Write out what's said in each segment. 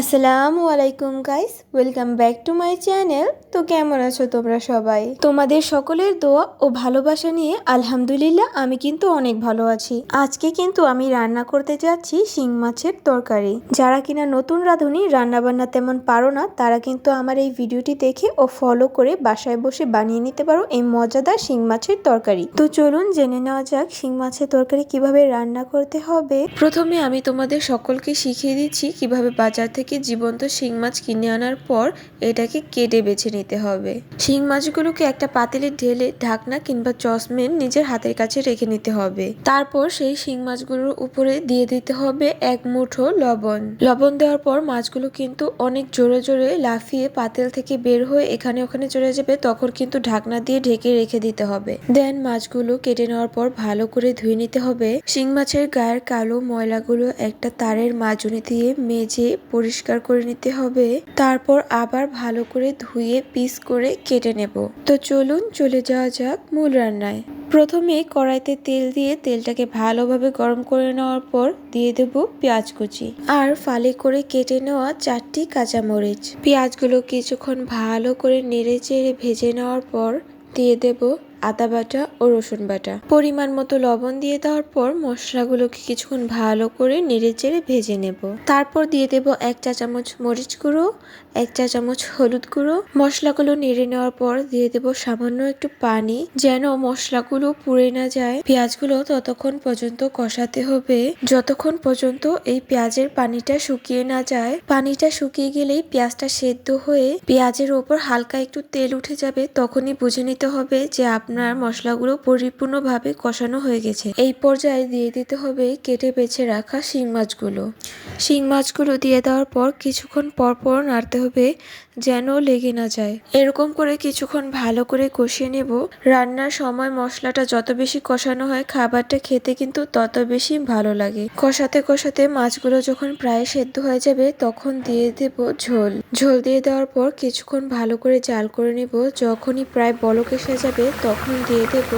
আসসালামু আলাইকুম guys welcome back to my channel তো কেমন আছো তোমরা সবাই? তোমাদের সকলের দোয়া ও ভালোবাসা নিয়ে আলহামদুলিল্লাহ আমি কিন্তু অনেক ভালো আছি। আজকে কিন্তু আমি রান্না করতে যাচ্ছি শিং মাছের তরকারি। যারা কিনা নতুন রাঁধুনি রান্না বান্না তেমন পারো না, তারা কিন্তু আমার এই ভিডিওটি দেখে ও ফলো করে বাসায় বসে বানিয়ে নিতে পারো এই মজাদার শিং মাছের তরকারি। তো চলুন জেনে নেওয়া যাক শিং মাছের তরকারি কীভাবে রান্না করতে হবে। প্রথমে আমি তোমাদের সকলকে শিখিয়ে দিচ্ছি কীভাবে বাজার থেকে জীবন্ত শিং মাছ কিনে আনার পর এটাকে কেটে বেছে নিতে হবে। শিং মাছগুলোকে একটা পাতিলে ঢেলে ঢাকনা কিংবা চসমেন নিজের হাতের কাছে রেখে নিতে হবে। তারপর সেই শিং মাছগুলোর উপরে দিয়ে দিতে হবে এক মুঠো লবণ। লবণ দেওয়ার পর মাছগুলো কিন্তু অনেক জোরে জোরে লাফিয়ে পাতিল থেকে বের হয়ে এখানে ওখানে চলে যাবে, তখন কিন্তু ঢাকনা দিয়ে ঢেকে রেখে দিতে হবে। দেন মাছগুলো কেটে নেওয়ার পর ভালো করে ধুয়ে নিতে হবে। শিং মাছের গায়ের কালো ময়লাগুলো একটা তারের মাজুনি দিয়ে মেজে পরিষ্কার করে নিতে হবে। তারপর আবার ভালো করে ধুয়ে, পিস করে কেটে নেব। তো চলুন চলে যাওয়া যাক মূল রান্নায়। প্রথমে কড়াইতে তেল দিয়ে তেলটাকে ভালোভাবে গরম করে নেওয়ার পর দিয়ে দেব পেঁয়াজ কুচি। আর ফালি করে কেটে নেওয়া চারটি কাঁচামরিচ। পেঁয়াজগুলো কিছুক্ষণ ভালো করে নেড়ে চেড়ে ভেজে নেওয়ার পর দিয়ে দেব আদা বাটা ও রসুন বাটা। পরিমাণ মতো লবণ দিয়ে দেওয়ার পর মশলাগুলোকে কিছুক্ষণ ভালো করে নেড়ে চেড়ে ভেজে নেব। তারপর দিয়ে দেব এক চা চামচ মরিচ গুঁড়ো, এক চা চামচ হলুদ গুঁড়ো। মশলাগুলো নেড়ে নেওয়ার পর দিয়ে দেব সামান্য একটু পানি, যেন মশলাগুলো পুড়ে না যায়। পেঁয়াজগুলো ততক্ষণ পর্যন্ত কষাতে হবে। যতক্ষণ পর্যন্ত এই পেঁয়াজের পানিটা শুকিয়ে না যায়, পানিটা শুকিয়ে গেলেই পেঁয়াজটা সেদ্ধ হয়ে পেঁয়াজের ওপর হালকা একটু তেল উঠে যাবে, তখনই বুঝে নিতে হবে যে আপনার মশলাগুলো পরিপূর্ণভাবে কষানো হয়ে গেছে। এই পর্যায়ে দিয়ে দিতে হবে কেটে বেছে রাখা শিং মাছগুলো। শিং মাছগুলো দিয়ে দেওয়ার পর কিছুক্ষণ পরপর পর নাড়তে হবে যেন লেগে না যায়। এরকম করে কিছুক্ষণ ভালো করে কষিয়ে নেব। রান্নার সময় মশলাটা যত বেশি কষানো হয়, খাবারটা খেতে কিন্তু তত বেশি ভালো লাগে। কষাতে কষাতে মাছগুলো যখন প্রায় সেদ্ধ হয়ে যাবে, তখন দিয়ে দেব ঝোল। ঝোল দিয়ে দেওয়ার পর কিছুক্ষণ ভালো করে জাল করে নেব। যখনই প্রায় বলক এসে যাবে, তখন দিয়ে দেব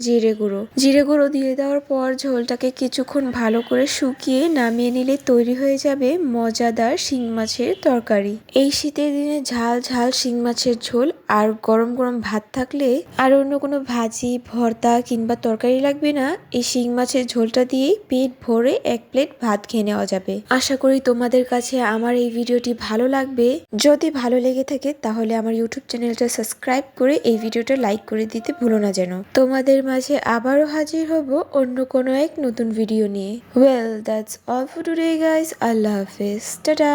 জিরে গুঁড়ো। জিরে গুঁড়ো দিয়ে দেওয়ার পর ঝোলটাকে কিছুক্ষণ ভালো করে শুকিয়ে নামিয়ে নিলে তৈরি হয়ে যাবে মজাদার শিং মাছের তরকারি। এই শীতের দিনে ঝাল ঝাল শিং মাছের ঝোল আর গরম গরম ভাত থাকলে আর অন্য কোনো ভাজি, ভর্তা কিংবা তরকারি লাগবে না। এই শিং মাছের ঝোলটা দিয়েই পেট ভরে এক প্লেট ভাত খেয়ে নেওয়া যাবে। আশা করি তোমাদের কাছে আমার এই ভিডিওটি ভালো লাগবে। যদি ভালো লেগে থাকে তাহলে আমার ইউটিউব চ্যানেলটা সাবস্ক্রাইব করে এই ভিডিওটা লাইক করে দিতে ভুলো না যেন। তোমাদের মাঝে আবারও হাজির হব অন্য কোনো এক নতুন ভিডিও নিয়ে। Well that's all for today guys আল্লাহ হাফেজ। টাটা।